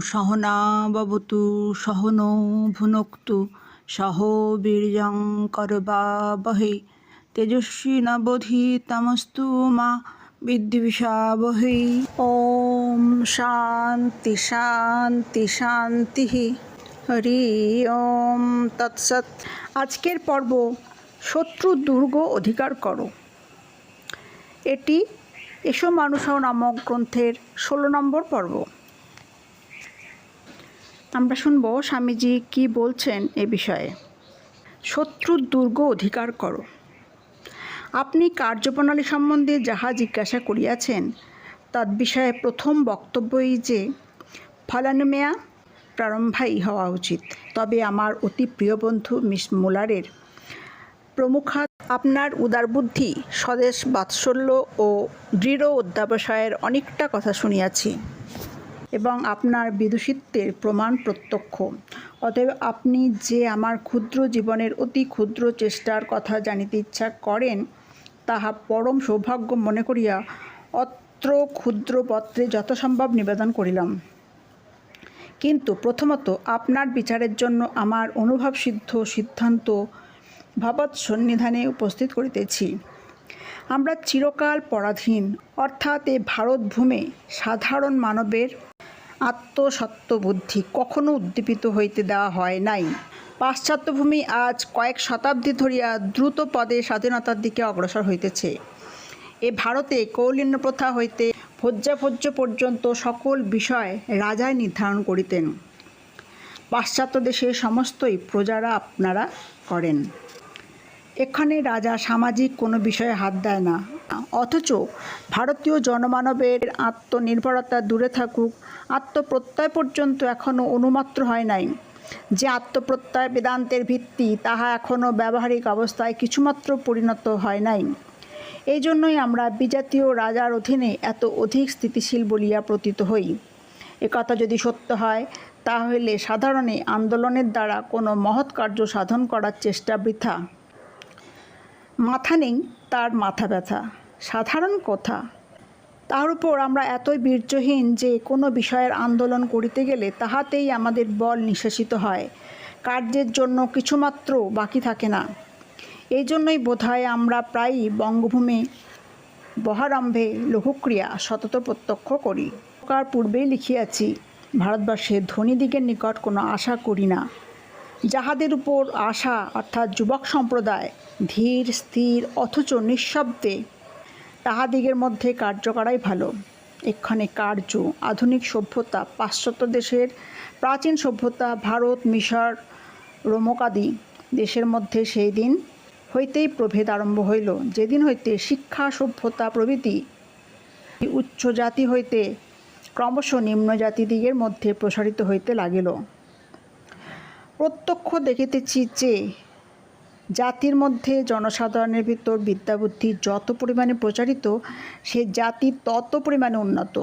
সহনা ভবতু সহনৌ ভুনক্তু সহ বীর্যং করবাবহে তেজস্বী নবোধিতমস্তু মা বিদ্বিষাবহে ওম শান্তি শান্তি শান্তি। হরি ওম তৎসৎ। আজকের পর্ব, শত্রু দুর্গ অধিকার করো। এটি এসো মানুষ নামক গ্রন্থের ষোলো নম্বর পর্ব। আমরা শুনব স্বামীজি কি বলছেন এ বিষয়ে। শত্রুর দুর্গ অধিকার করো। আপনি কার্যপ্রণালী সম্বন্ধে যাহা জিজ্ঞাসা করিয়াছেন তদ্বিষয়ে প্রথম বক্তব্যই যে ফলানুমেয়া প্রারম্ভাই হওয়া উচিত। তবে আমার অতি প্রিয় বন্ধু মিস মুলারের প্রমুখা আপনার উদারবুদ্ধি স্বদেশ বাৎসল্য ও দৃঢ় অধ্যাবসায়ের অনেকটা কথা শুনিয়াছি। এবং আপনার বিদুষিত্বের প্রমাণ প্রত্যক্ষ। অতএব আপনি যে আমার ক্ষুদ্র জীবনের অতি ক্ষুদ্র চেষ্টার কথা জানিতে ইচ্ছা করেন, তাহা পরম সৌভাগ্য মনে করিয়া অত্র ক্ষুদ্র পত্রে যথাসম্ভব নিবেদন করিলাম। কিন্তু প্রথমত আপনার বিচারের জন্য আমার অনুভবসিদ্ধ সিদ্ধান্ত ভাবৎ সন্নিধানে উপস্থিত করিতেছি। আমরা চিরকাল পরাধীন, অর্থাৎ এ ভারতভূমে সাধারণ মানবের আত্মসত্ত্ব বুদ্ধি কখনো উদ্দীপিত হইতে দেওয়া হয় নাই। পাশ্চাত্যভূমি আজ কয়েক শতাব্দী ধরিয়া দ্রুত পদে স্বাধীনতার দিকে অগ্রসর হইতেছে। এ ভারতে কৌলিন্য প্রথা হইতে ভোজ্যাভোজ্য পর্যন্ত সকল বিষয় রাজাই নির্ধারণ করিতেন। পাশ্চাত্য দেশে সমস্তই প্রজারা আপনারা করেন। এখানে রাজা সামাজিক কোনো বিষয়ে হাত দেয় না। অথচ ভারতীয় জনমানবের আত্মনির্ভরতা দূরে থাকুক, আত্মপ্রত্যয় পর্যন্ত এখনও অনুমাত্র হয় নাই। যে আত্মপ্রত্যয় বেদান্তের ভিত্তি, তাহা এখনও ব্যবহারিক অবস্থায় কিছুমাত্র পরিণত হয় নাই। এই জন্যই আমরা বিজাতীয় রাজার অধীনে এত অধিক স্থিতিশীল বলিয়া প্রতীত হই। একথা যদি সত্য হয়, তাহলে সাধারণে আন্দোলনের দ্বারা কোনো মহৎ কার্য সাধন করার চেষ্টা বৃথা। মাথা নেই, তার মাথা ব্যথা। সাধারণ কথা। তার উপর আমরা এতই বীর্যহীন যে কোনো বিষয়ের আন্দোলন করিতে গেলে তাহাতেই আমাদের বল নিঃশেষিত হয়। কার্যের জন্য কিছুমাত্র বাকি থাকে না। এই জন্যই বোধহয় আমরা প্রায়ই বঙ্গভূমি বহারম্ভে লঘুক্রিয়া সতত প্রত্যক্ষ করি। কার পূর্বেই লিখিয়াছি, ভারতবর্ষের ধনীদিগের নিকট কোনো আশা করি না। যাহাদের উপর আশা অর্থাৎ যুবক সম্প্রদায় ধীর, স্থির অথচ নিঃশব্দে, তাহাদিগের মধ্যে কার্য করাই ভালো। এক্ষণে কার্য, আধুনিক সভ্যতা, পাশ্চাত্য দেশের প্রাচীন সভ্যতা, ভারত, মিশর, রোমকাদি দেশের মধ্যে সেই দিন হইতেই প্রভেদ আরম্ভ হইল। যেদিন হইতে শিক্ষা, সভ্যতা, প্রভৃতি, উচ্চ জাতি হইতে ক্রমশ নিম্ন জাতিদিগের মধ্যে প্রসারিত হইতে লাগিল। প্রত্যক্ষ দেখিতেছি যে জাতির মধ্যে জনসাধারণের ভিতর বিদ্যাবুদ্ধি যত পরিমাণে প্রচারিত, সে জাতি তত পরিমাণে উন্নত।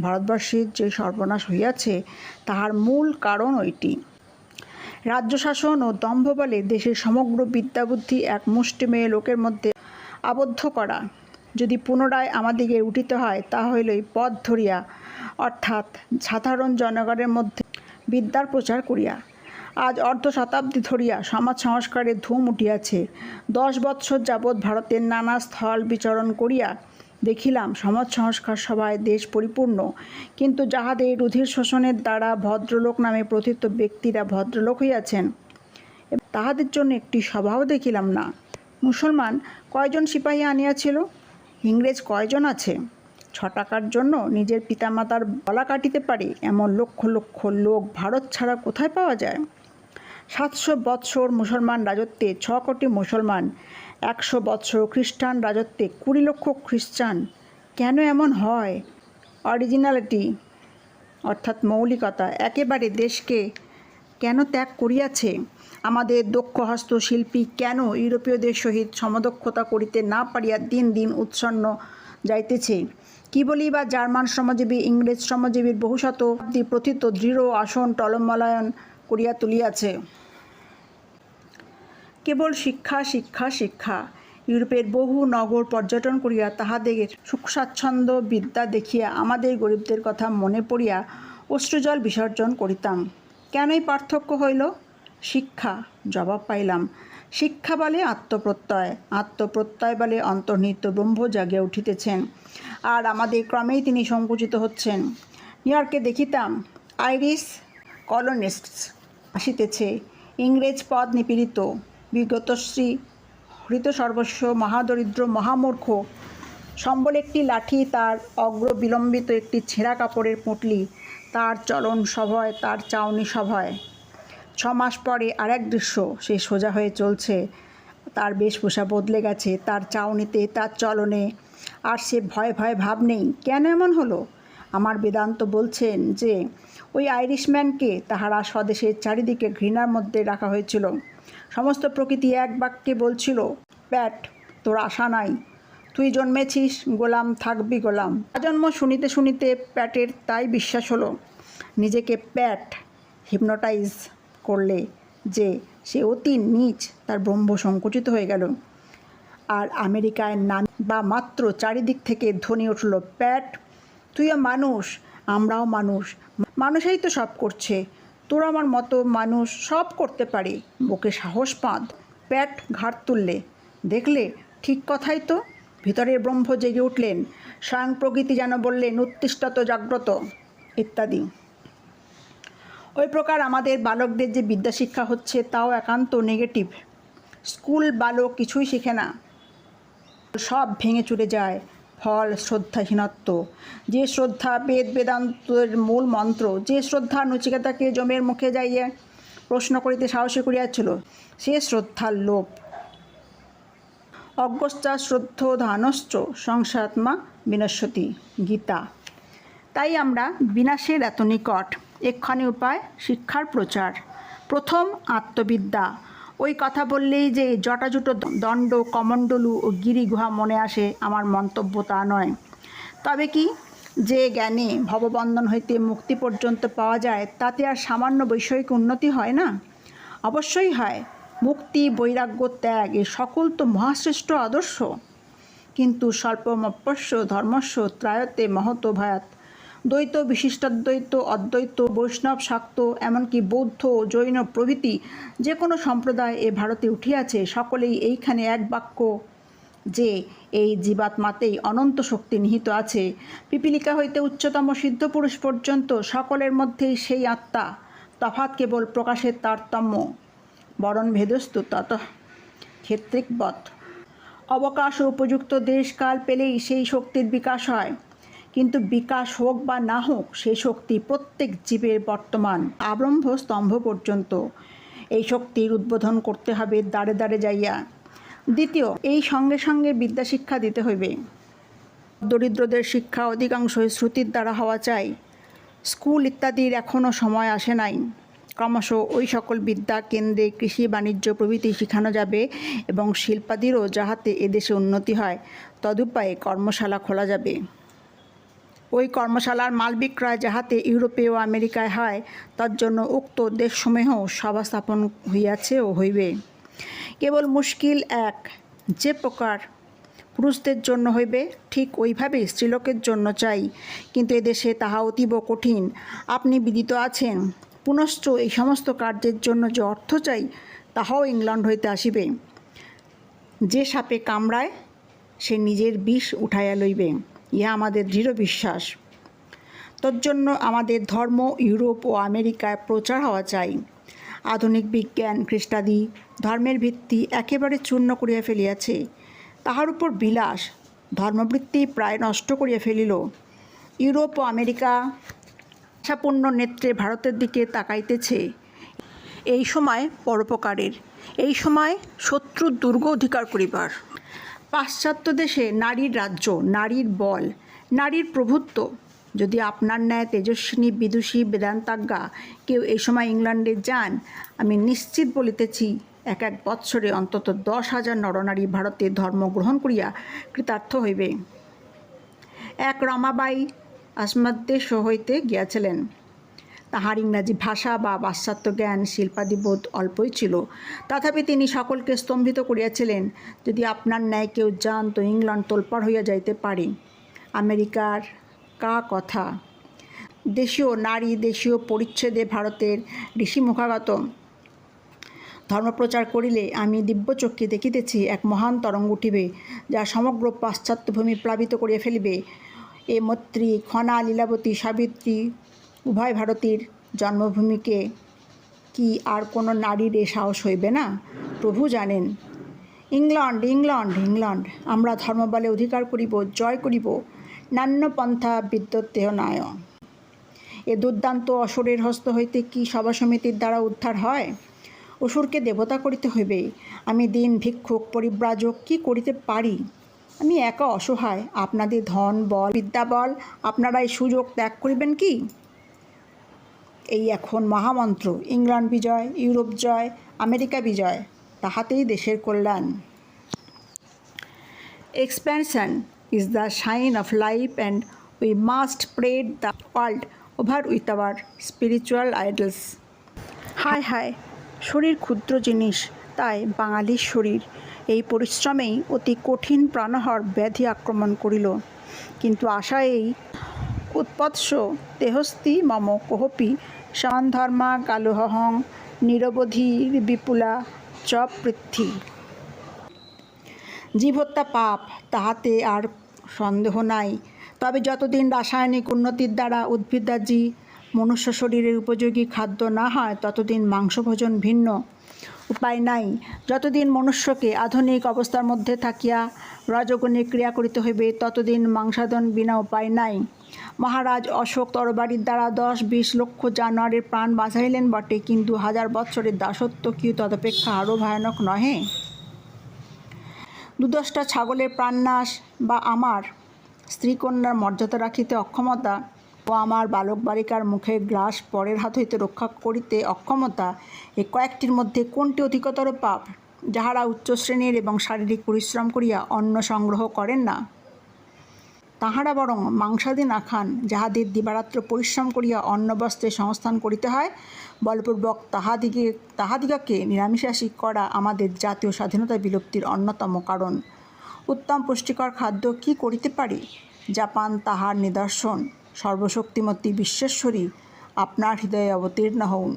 ভারতবর্ষের যে সর্বনাশ হইয়াছে, তাহার মূল কারণ ওইটি রাজ্য শাসন ও দম্ভ বলে দেশের সমগ্র বিদ্যাবুদ্ধি এক মুষ্টিমেয় লোকের মধ্যে আবদ্ধ করা। যদি পুনরায় আমাদিকে উঠিতে হয়, তা হইল এই পথ ধরিয়া, অর্থাৎ সাধারণ জনগণের মধ্যে বিদ্যার প্রচার করিয়া। আজ অর্ধ শতাব্দী ধরিয়া সমাজ সংস্কারের ধুম উঠিয়াছে। দশ বৎসর যাবৎ ভারতের নানা স্থল বিচরণ করিয়া দেখিলাম সমাজ সংস্কার সভায় দেশ পরিপূর্ণ। কিন্তু যাহাদের রুধির শোষণের দ্বারা ভদ্রলোক নামে প্রথিত ব্যক্তিরা ভদ্রলোক হইয়াছেন, তাহাদের জন্য একটি সভাও দেখিলাম না। মুসলমান কয়জন সিপাহী আনিয়াছিল? ইংরেজ কয়জন আছে? ছ টাকার জন্য নিজের পিতামাতার বলা কাটিতে পারে এমন লক্ষ লক্ষ লোক ভারত ছাড়া কোথায় পাওয়া যায়? সাতশো বৎসর মুসলমান রাজত্বে ছ কোটি মুসলমান, একশো বৎসর খ্রিস্টান রাজত্বে কুড়ি লক্ষ খ্রিস্টান। কেন এমন হয়? অরিজিনালিটি, অর্থাৎ মৌলিকতা, একেবারে দেশকে কেন ত্যাগ করিয়াছে? আমাদের দক্ষ হস্তশিল্পী কেন ইউরোপীয়দের সহিত সমদক্ষতা করিতে না পারিয়া দিন দিন উৎসন্ন যাইতেছে? কি বলি বা জার্মান শ্রমজীবী, ইংরেজ শ্রমজীবীর বহু শতাব্দী প্রথিত দৃঢ় আসন, টলমলায়ন করিয়া তুলিয়াছে। কেবল শিক্ষা শিক্ষা শিক্ষা। ইউরোপের বহু নগর পর্যটন করিয়া তাহাদের সুখ স্বাচ্ছন্দ্য বিদ্যা দেখিয়া আমাদের গরিবদের কথা মনে পড়িয়া অশ্রুজল বিসর্জন করিতাম। কেনই পার্থক্য হইল? শিক্ষা, জবাব পাইলাম। শিক্ষা বলে আত্মপ্রত্যয়। আত্মপ্রত্যয় বলে অন্তর্নিহিত ব্রহ্ম জাগিয়া উঠিতেছেন। আর আমাদের ক্রমেই তিনি সংকুচিত হচ্ছেন। নিউ দেখিতাম। আইরিশ কলোনিস্টস আসিতেছে। ইংরেজ পদ নিপীড়িত। বিগতশ্রী হৃত সর্বস্ব মহাদরিদ্র মহামূর্খ সম্বল একটি লাঠি, তার অগ্র বিলম্বিত একটি ছেঁড়া কাপড়ের পুঁটলি, তার চলন সভয়, তার চাউনি সভয়। ছ মাস পরে আর এক দৃশ্য, সে সোজা হয়ে চলছে। তার বেশভূষা বদলে গেছে, তার চাউনিতে, তার চলনে। আর সে ভয় ভয় ভাব নেই, কেন এমন হলো? আমার বেদান্ত বলছেন যে, ওই আইরিশম্যানকে তাহারা স্বদেশের চারিদিকে ঘৃণার মধ্যে রাখা হয়েছিল। সমস্ত প্রকৃতি এক বাক্যে বলছিল প্যাট তোর আশা নাই। তুই জন্মেছিস, গোলাম থাকবি গোলাম। জন্ম শুনিতে শুনিতে প্যাটের তাই বিশ্বাস হলো, নিজেকে প্যাট হিপনোটাইজ করলে যে, সে অতি নীচ তার ব্রহ্ম সংকুচিত হয়ে গেল। আর আমেরিকায় নাম বা মাত্র চারিদিক থেকে ধ্বনি উঠল, প্যাট তুইও মানুষ, আমরাও মানুষ। মানুষেই তো সব করছে। তোর আমার মতো মানুষ সব করতে পারে। বুকে সাহস পাঁদ প্যাট ঘাট তুললে। দেখলে ঠিক কথাই তো। ভিতরের ব্রহ্ম জেগে উঠলেন। স্বয়ং প্রকৃতি যেন বললেন উত্তিষ্ঠত জাগ্রত। ইত্যাদি। ওই প্রকার আমাদের বালকদের যে বিদ্যাশিক্ষা হচ্ছে, তাও একান্ত নেগেটিভ স্কুল বালক কিছুই শেখে না। সব ভেঙে চুরে যায়। ফল, শ্রদ্ধাহীনত্ব। যে শ্রদ্ধা বেদ বেদান্তের মূল মন্ত্র, যে শ্রদ্ধা নচিকেতাকে জমের মুখে যাইয়ে প্রশ্ন করিতে সাহসী করিয়াছিল, সে শ্রদ্ধার লোভ শ্রদ্ধ ধানশ্চ সংসাত্মা বিনশ্বতী গীতা। তাই আমরা বিনাশের এত নিকট এক্ষণে উপায় শিক্ষার প্রচার। প্রথম আত্মবিদ্যা ওই কথা বললেই যে জটাজুটো দণ্ড, কমণ্ডলু ও গিরিগুহা মনে আসে, আমার মন্তব্য তা নয়। তবে কি যে জ্ঞানে ভববন্ধন হইতে মুক্তি পর্যন্ত পাওয়া যায়, তাতে আর সামান্য বৈষয়িক উন্নতি হয় না? অবশ্যই হয়। মুক্তি, বৈরাগ্য, ত্যাগ, এ সকল তো মহাশ্রেষ্ঠ আদর্শ। কিন্তু স্বল্পমপ্যস্য ধর্মস্য, ত্রায়তে মহত ভয়াত দ্বৈত, বিশিষ্টাদ্বৈত, অদ্বৈত, বৈষ্ণব, শাক্ত, এমনকি বৌদ্ধ, জৈন প্রভৃতি যে কোনো সম্প্রদায় এ ভারতে উঠিয়াছে, সকলেই এইখানে এক বাক্য যে, এই জীবাত্মাতেই অনন্ত শক্তি নিহিত আছে। পিপিলিকা হইতে উচ্চতম সিদ্ধ পুরুষ পর্যন্ত সকলের মধ্যেই সেই আত্মা, তফাৎ কেবল প্রকাশের তারতম্য। বরণ ভেদস্তু তত ক্ষেত্রিকবৎ। অবকাশ ও উপযুক্ত দেশকাল পেলেই সেই শক্তির বিকাশ হয়। কিন্তু বিকাশ হোক বা না হোক সেই শক্তি প্রত্যেক জীবের বর্তমান আবরম্ভ স্তম্ভ পর্যন্ত। এই শক্তির উদ্বোধন করতে হবে দাঁড়ে দাঁড়ে যাইয়া। দ্বিতীয়, এই সঙ্গে সঙ্গে বিদ্যাশিক্ষা দিতে হইবে। দরিদ্রদের শিক্ষা অধিকাংশই শ্রুতির দ্বারা হওয়া চাই। স্কুল ইত্যাদির এখনও সময় আসে নাই। ক্রমশ ওই সকল বিদ্যা কেন্দ্রে কৃষি, বাণিজ্য প্রভৃতি শেখানো যাবে এবং শিল্পাদিরও যাহাতে এদেশে উন্নতি হয়, তদুপায়ে কর্মশালা খোলা যাবে। ওই কর্মশালার মাল বিক্রয় যাহাতে ইউরোপে ও আমেরিকায় হয়, তার জন্য উক্ত দেশসমূহ সভা স্থাপন হইয়াছে ও হইবে। কেবল মুশকিল এক, যে প্রকার পুরুষদের জন্য হইবে, ঠিক ওইভাবে স্ত্রীলোকের জন্য চাই, কিন্তু এদেশে তাহা অতীব কঠিন। আপনি বিদিত আছেন, পুনশ্চ এই সমস্ত কার্যের জন্য যে অর্থ চাই, তাহাও ইংল্যান্ড হইতে আসিবে। যে সাপে কামড়ায়, সে নিজের বিষ উঠাইয়া লইবে। ইহা আমাদের দৃঢ় বিশ্বাস। তজ্জন্য আমাদের ধর্ম ইউরোপ ও আমেরিকায় প্রচার হওয়া চাই। আধুনিক বিজ্ঞান, খ্রিস্টাদি, ধর্মের ভিত্তি একেবারে চূর্ণ করিয়া ফেলিয়াছে। তাহার উপর বিলাস, ধর্মবৃত্তি প্রায় নষ্ট করিয়া ফেলিল। ইউরোপ ও আমেরিকা আশাপূর্ণ নেত্রে ভারতের দিকে তাকাইতেছে। এই সময় পরোপকারের, এই সময় শত্রুর দুর্গ অধিকার করিবার। পাশ্চাত্য দেশে নারীর রাজ্য, নারীর বল, নারীর প্রভুত্ব। যদি আপনার ন্যায় তেজস্বিনী, বিদুষী, বেদান্তাজ্ঞা কেউ এই সময় ইংল্যান্ডে যান, আমি নিশ্চিত বলিতেছি, এক এক বৎসরে অন্তত দশ হাজার নরনারী ভারতে ধর্ম গ্রহণ করিয়া কৃতার্থ হইবে। এক রমাবাই আসমাদ্দেশ হইতে গিয়াছিলেন। তাহার ইংরাজি ভাষা বা পাশ্চাত্য জ্ঞান, শিল্পাদিবোধ অল্পই ছিল। তথাপি তিনি সকলকে স্তম্ভিত করিয়াছিলেন, যদি আপনার ন্যায় কেউ যান তো ইংল্যান্ড তোলপাড় হইয়া যাইতে পারে। আমেরিকার কা কথা। দেশীয় নারী, দেশীয় পরিচ্ছেদে ভারতের ঋষি মুখাগত। ধর্মপ্রচার করিলে আমি দিব্যচক্ষে দেখিতেছি এক মহান তরঙ্গ উঠিবে, যা সমগ্র পাশ্চাত্য ভূমি প্লাবিত করিয়া ফেলিবে। এ মৈত্রী, খনা, লীলাবতী, সাবিত্রী উভয় ভারতীর জন্মভূমিকে কি আর কোনো নারীর এ সাহস হইবে না? প্রভু জানেন। ইংল্যান্ড ইংল্যান্ড ইংল্যান্ড আমরা ধর্মবলে অধিকার করিব, জয় করিব, নান্য পন্থা বিদ্যুৎ দেহ নায় এ দুর্দান্ত অসুরের হস্ত হইতে কি সভা সমিতির দ্বারা উদ্ধার হয়? অসুরকে দেবতা করিতে হইবে। আমি দিন ভিক্ষুক, পরিব্রাজক, কি করিতে পারি? আমি একা অসহায়, আপনাদের ধন, বল, বিদ্যা, বল, আপনারা এই সুযোগ ত্যাগ করিবেন কি? এই এখন মহামন্ত্র ইংল্যান্ড বিজয় ইউরোপ জয় আমেরিকা বিজয় তাহাতেই দেশের কল্যাণ। Expansion is the shine of life, and we must spread the world over with our spiritual idols হায় হায় শরীর ক্ষুদ্র জিনিস তাই বাঙালির শরীর এই পরিশ্রমেই অতি কঠিন প্রাণহর ব্যাধি আক্রমণ করিল। কিন্তু আশা এই উৎপৎস দেহস্থি মম কোহপি সমানধর্মা কালোহং নিরবধির বিপুলা চ পৃথ্বী। জীব হত্যা পাপ, তাহাতে আর সন্দেহ নাই। তবে যতদিন রাসায়নিক উন্নতির দ্বারা উদ্ভিদাজি মনুষ্য শরীরের উপযোগী খাদ্য না হয়, ততদিন মাংসভোজন ভিন্ন। উপায় নাই। যতদিন মনুষ্যকে আধুনিক অবস্থার মধ্যে থাকিয়া রজগুণে ক্রিয়া করিতে হইবে, ততদিন মাংসাদন বিনা উপায় নাই। মহারাজ অশোক তরবারির দ্বারা দশ বিশ লক্ষ জানোয়ারের প্রাণ বাঁচাইলেন বটে, কিন্তু হাজার বৎসরের দাসত্ব কি তদপেক্ষা আরও ভয়ানক নহে? দুদশটা ছাগলের প্রাণনাশ বা আমার স্ত্রীকন্যার মর্যাদা রাখিতে অক্ষমতা ও আমার বালক বালিকার মুখের গ্লাস পরের হাত হইতে রক্ষা করিতে অক্ষমতা, এ কয়েকটির মধ্যে কোনটি অধিকতর পাপ, যাহারা উচ্চ শ্রেণির এবং শারীরিক পরিশ্রম করিয়া অন্ন সংগ্রহ করেন না? তাহারা বরং মাংসাদি না খান, যাহাদের দিবারাত্র পরিশ্রম করিয়া অন্ন বস্ত্রে সংস্থান করিতে হয়, বলপূর্বক তাহাদিগে, তাহাদিগকে নিরামিষাশী করা আমাদের জাতীয় স্বাধীনতা বিলুপ্তির অন্যতম কারণ। উত্তম পুষ্টিকর খাদ্য কি করিতে পারি? জাপান তাহার নিদর্শন। সর্বশক্তিমতী বিশ্বেশ্বরী আপনার হৃদয়ে অবতীর্ণ হউন।